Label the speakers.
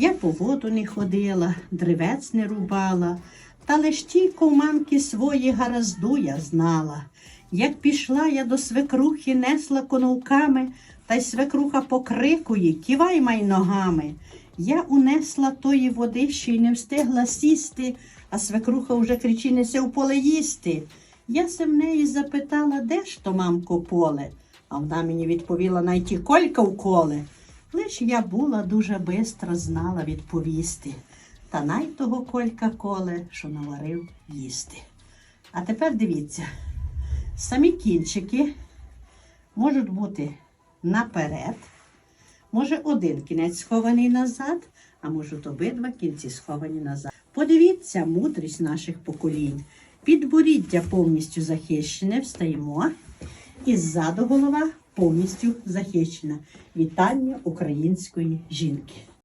Speaker 1: Я по воду не ходила, древець не рубала, та лиш ті ковманки свої гаразду я знала. Як пішла я до свекрухи, несла коновками, та й свекруха покрикує, кивай май ногами. Я унесла тої води, ще й не встигла сісти, а свекруха вже кричи, несе в поле їсти. Я се в неї запитала, де ж то, мамко, поле? А вона мені відповіла, найті колька в коле. Лиш я була дуже бистра, знала відповісти. Та най того колька коле, що наварив їсти. А тепер дивіться, самі кінчики можуть бути наперед, може один кінець схований назад, а можуть обидва кінці сховані назад. Подивіться мудрість наших поколінь. Підборіддя повністю захищене, встаємо. І ззаду голова повністю захищена. Вітання української жінки.